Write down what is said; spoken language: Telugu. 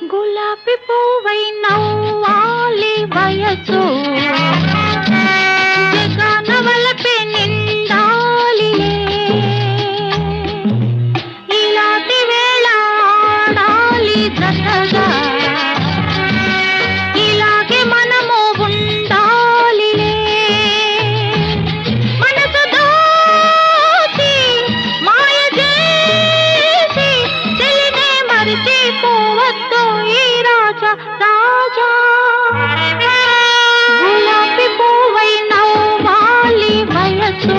గులాబీ పువ్వై నవ్వాలి వయసు. జగనవలపే నిండాలిలే ఇలాంటి వేళ ఆడాలి జగగా राजा। गुलाबी पूवै नौ वाली वयसु